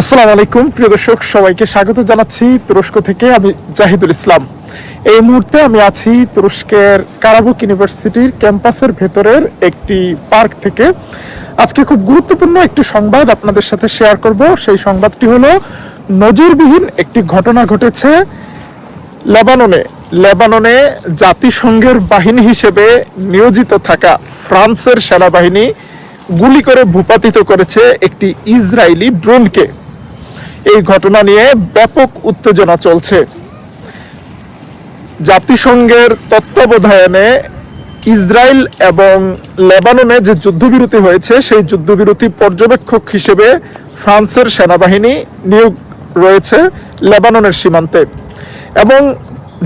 আসসালামু আলাইকুম, প্রিয় দর্শক, সবাইকে স্বাগত জানাচ্ছি তুরস্ক থেকে আমি জাহিদুল ইসলাম। এই মুহূর্তে আমি আছি তুরস্কের কারাবুক ইউনিভার্সিটির ক্যাম্পাসের ভেতরের একটি পার্ক থেকে। আজকে খুব গুরুত্বপূর্ণ একটি সংবাদ আপনাদের সাথে শেয়ার করব। সেই সংবাদটি হলো, নজিরবিহীন একটি ঘটনা ঘটেছে লেবাননে। লেবাননে জাতিসংঘের বাহিনী হিসেবে নিয়োজিত থাকা ফ্রান্সের সেনাবাহিনী গুলি করে ভূপাতিত করেছে একটি ইসরায়েলি ড্রোনকে। এই ঘটনা নিয়ে ব্যাপক উত্তেজনা চলছে। জাতিসংঘের তত্ত্বাবধানে ইসরায়েল এবং লেবাননে যে যুদ্ধবিরতি হয়েছে, সেই যুদ্ধবিরতি পর্যবেক্ষক হিসেবে ফ্রান্সের সেনাবাহিনী নিয়োগ রয়েছে লেবাননের সীমান্তে। এবং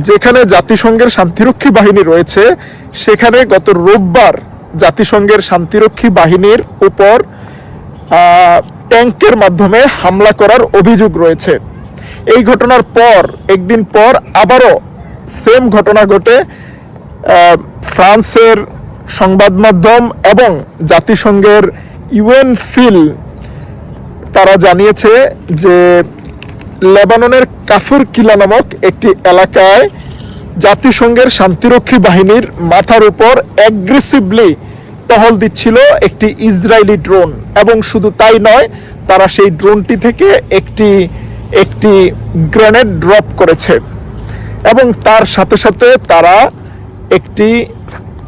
যেখানে জাতিসংঘের শান্তিরক্ষী বাহিনী রয়েছে, সেখানে গত রোববার জাতিসংঘের শান্তিরক্ষী বাহিনীর উপর ট্যাঙ্কের মাধ্যমে হামলা করার অভিযোগ রয়েছে। এই ঘটনার পর, একদিন পর আবারও সেম ঘটনা ঘটে ফ্রান্সের সংবাদ মাধ্যম এবং জাতিসংঘের ইউএন ফিল। তারা জানিয়েছে যে, লেবাননের কাফুর কিলা নামক একটি এলাকায় জাতিসংঘের শান্তিরক্ষী বাহিনীর মাথার উপর অ্যাগ্রেসিভলি টহল দিচ্ছিল একটি ইসরায়েলি ড্রোন এবং শুধু তাই নয়, তারা সেই ড্রোনটি থেকে একটি একটি গ্রেনেড ড্রপ করেছে এবং তার সাথে সাথে তারা একটি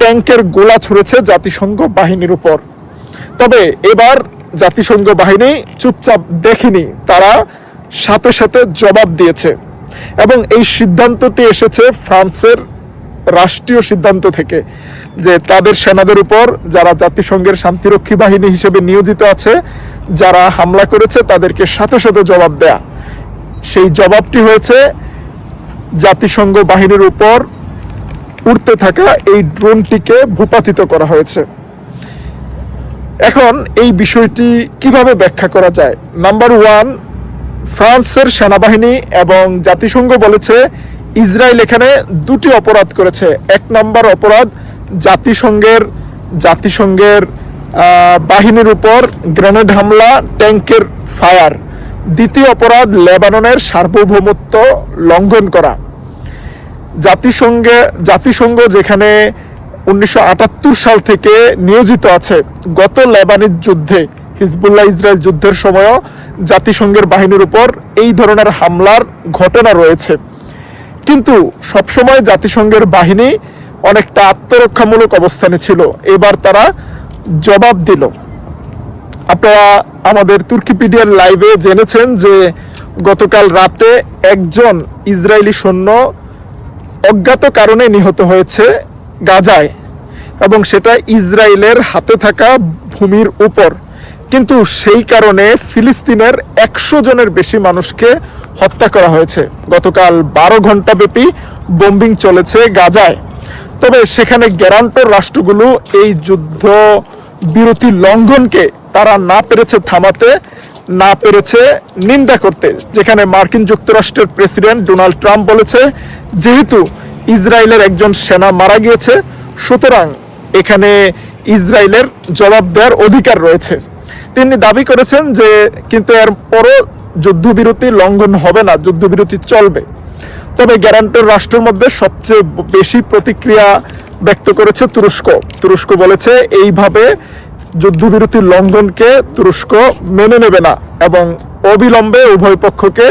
ট্যাঙ্কের গোলা ছুঁড়েছে জাতিসংঘ বাহিনীর উপর। তবে এবার জাতিসংঘ বাহিনী চুপচাপ দেখেনি, তারা সাথে সাথে জবাব দিয়েছে এবং এই সিদ্ধান্তটি এসেছে ফ্রান্সের রাষ্ট্রীয় সিদ্ধান্ত থেকে। যে তাদের সেনাদের উপর যারা জাতিসংঘের শান্তিরক্ষী বাহিনী হিসেবে নিয়োজিত আছে, যারা হামলা করেছে, তাদেরকে সাথে সাথে জবাব দেয়া। সেই জবাবটি হয়েছে, জাতিসংঘ বাহিনীর উপর উড়তে থাকা এই ড্রোনটিকে ভূপাতিত করা হয়েছে। এখন এই বিষয়টি কীভাবে ব্যাখ্যা করা যায়? নাম্বার ওয়ান, ফ্রান্সের সেনাবাহিনী এবং জাতিসংঘ বলেছে, ইসরায়েল এখানে দুটি অপরাধ করেছে। এক নম্বর অপরাধ জাতিসংঘের জাতিসংঘের বাহিনীর উপর গ্রেনেড হামলা ট্যাঙ্কের ফায়ার, দ্বিতীয় অপরাধ লেবাননের সার্বভৌমত্ব লঙ্ঘন করা। জাতিসংঘে, জাতিসংঘ যেখানে উনিশশো আটাত্তর সাল থেকে নিয়োজিত আছে, গত লেবানিজ যুদ্ধে, হিজবুল্লাহ ইসরায়েল যুদ্ধের সময়ও জাতিসংঘের বাহিনীর উপর এই ধরনের হামলার ঘটনা রয়েছে। কিন্তু সবসময় জাতিসংঘের বাহিনী অনেকটা আত্মরক্ষামূলক অবস্থানে ছিল। এবার তারা জবাব দিল। আপনারা আমাদের তুর্কিপিডিয়ার লাইভে জেনেছেন যে গতকাল রাতে একজন ইসরায়েলি সৈন্য অজ্ঞাত কারণে নিহত হয়েছে গাজায় এবং সেটা ইসরায়েলের হাতে থাকা ভূমির উপর। কিন্তু সেই কারণে ফিলিস্তিনের একশো জনের বেশি মানুষকে হত্যা করা হয়েছে। গতকাল বারো ঘণ্টা ব্যাপী বোম্বিং চলেছে গাজায়। তবে সেখানে গ্যারান্টর রাষ্ট্রগুলো এই যুদ্ধ বিরতি লঙ্ঘনকে তারা না পেরেছে থামাতে, না পেরেছে নিন্দা করতে। যেখানে মার্কিন যুক্তরাষ্ট্রের প্রেসিডেন্ট ডোনাল্ড ট্রাম্প বলেছে, যেহেতু ইসরায়েলের একজন সেনা মারা গিয়েছে, সুতরাং এখানে ইসরায়েলের জবাব দেওয়ার অধিকার রয়েছে। তিনি দাবি করেছেন যে, কিন্তু এর পরও যুদ্ধবিরতি লঙ্ঘন হবে না, যুদ্ধবিরতি চলবে। তবে গ্যারান্টর রাষ্ট্রের মধ্যে সবচেয়ে বেশি প্রতিক্রিয়া ব্যক্ত করেছে তুরস্ক। তুরস্ক বলেছে, এইভাবে যুদ্ধবিরতি লঙ্ঘনকে তুরস্ক মেনে নেবে না এবং অবিলম্বে উভয় পক্ষকে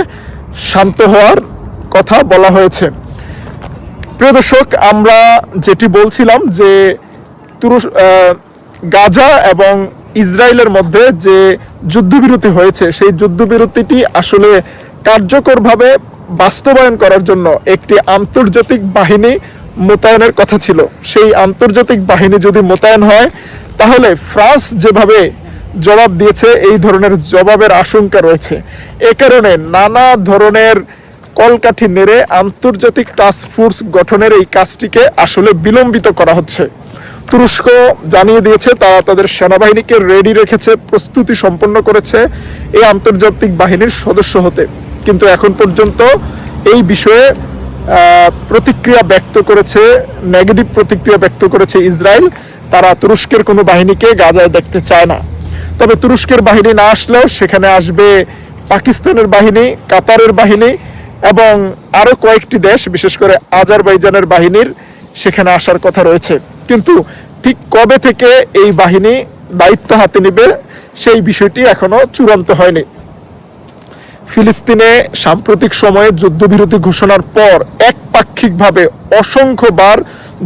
শান্ত হওয়ার কথা বলা হয়েছে। প্রিয় দর্শক, আমরা যেটি বলছিলাম যে তুরস্ক গাজা এবং ইসরায়েলের মধ্যে যে যুদ্ধবিরতি হয়েছে, সেই যুদ্ধবিরতিটি আসলে কার্যকরভাবে বাস্তবায়ন করার জন্য একটি আন্তর্জাতিক বাহিনী মোতায়েনের কথা ছিল। সেই আন্তর্জাতিক বাহিনী যদি মোতায়েন হয়, তাহলে ফ্রান্স যেভাবে জবাব দিয়েছে, এই ধরনের জবাবের আশঙ্কা রয়েছে। এ কারণে নানা ধরনের কলকাঠি নেড়ে আন্তর্জাতিক টাস্ক ফোর্স গঠনের এই কাজটিকে আসলে বিলম্বিত করা হচ্ছে। তুরস্ক জানিয়ে দিয়েছে, তারা তাদের সেনাবাহিনীকে রেডি রেখেছে, প্রস্তুতি সম্পন্ন করেছে এই আন্তর্জাতিক বাহিনীর সদস্য হতে। কিন্তু এখন পর্যন্ত এই বিষয়ে প্রতিক্রিয়া ব্যক্ত করেছে নেগেটিভ প্রতিক্রিয়া ব্যক্ত করেছে ইসরায়েল। তারা তুরস্কের কোনো বাহিনীকে গাজায় দেখতে চায় না। তবে তুরস্কের বাহিনী না আসলেও সেখানে আসবে পাকিস্তানের বাহিনী, কাতারের বাহিনী এবং আরও কয়েকটি দেশ, বিশেষ করে আজারবাইজানের বাহিনীর সেখানে আসার কথা রয়েছে। কিন্তু ঠিক কবে থেকে এই বাহিনী দায়িত্ব হাতে নেবে, সেই বিষয়টি এখনও চূড়ান্ত হয়নি। ফিলিস্তিনে সাম্প্রতিক সময়ে যুদ্ধবিরতি ঘোষণার পর একপাক্ষিকভাবে অসংখ্যবার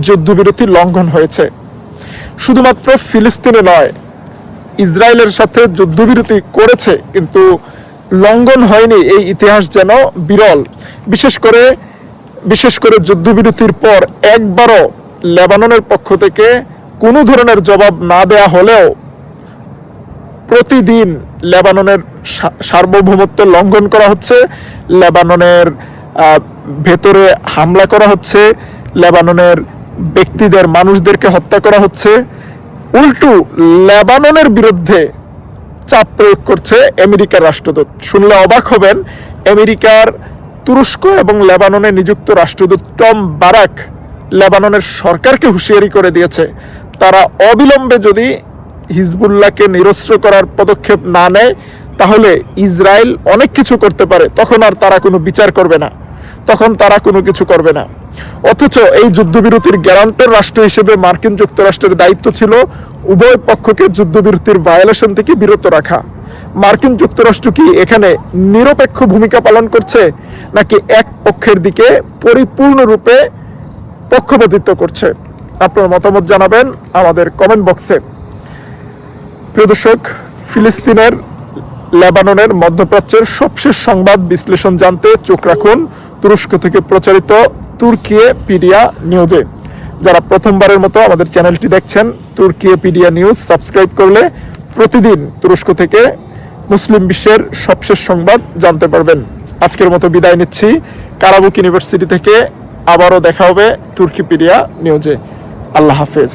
যুদ্ধবিরতি লঙ্ঘন হয়েছে। শুধুমাত্র ফিলিস্তিনে নয়, ইসরায়েলের সাথে যুদ্ধবিরতি করেছে, কিন্তু লঙ্ঘন হয়নি এই ইতিহাস যেন বিরল। বিশেষ করে বিশেষ করে যুদ্ধবিরতির পর একবারও লেবাননের পক্ষ থেকে কোনো ধরনের জবাব না দেয়া হলেও প্রতিদিন লেবাননের সার্বভৌমত্ব লঙ্ঘন করা হচ্ছে, লেবাননের ভেতরে হামলা করা হচ্ছে, লেবাননের ব্যক্তিদের, মানুষদেরকে হত্যা করা হচ্ছে। উল্টু, লেবাননের বিরুদ্ধে চাপ প্রয়োগ করছে আমেরিকার রাষ্ট্রদূত। শুনলে অবাক হবেন, আমেরিকার তুরস্ক এবং লেবাননে নিযুক্ত রাষ্ট্রদূত টম বারাক লেবাননের সরকারকে হুঁশিয়ারি করে দিয়েছে। তারা অবিলম্বে যদি হিজবুল্লাহকে নিরস্ত্র করার পদক্ষেপ না নেয়, তাহলে ইসরায়েল অনেক কিছু করতে পারে, তখন আর তারা কোনো বিচার করবে না। তখন তারা কোনো কিছু করবে না। অথচ এই যুদ্ধবিরতির গ্যারান্টার রাষ্ট্র হিসেবে মার্কিন যুক্তরাষ্ট্রের দায়িত্ব ছিল উভয় পক্ষকে যুদ্ধবিরতির ভায়োলেশন থেকে বিরত রাখা। মার্কিন যুক্তরাষ্ট্র কি এখানে নিরপেক্ষ ভূমিকা পালন করছে, নাকি এক পক্ষের দিকে পরিপূর্ণরূপে পক্ষপাতিত্ব করছে? আপনার মতামত জানাবেন আমাদের কমেন্ট বক্সে প্রিয় দর্শক, ফিলিস্তিনের লেবাননের মধ্যপ্রাচ্যের সবশেষ সংবাদ বিশ্লেষণ জানতে চোখ রাখুন তুরস্ক থেকে প্রচারিত তুর্কিয়ে পিডিয়া নিউজে। যারা প্রথমবারের মতো আমাদের চ্যানেলটি দেখছেন, তুর্কিয়ে পিডিয়া নিউজ সাবস্ক্রাইব করলে প্রতিদিন তুরস্ক থেকে মুসলিম বিশ্বের সবশেষ সংবাদ জানতে পারবেন। আজকের মতো বিদায় নিচ্ছি। কারাবুক ইউনিভার্সিটি থেকে আবারও দেখা হবে তুর্কিপিডিয়া নিউজে। আল্লাহ হাফেজ।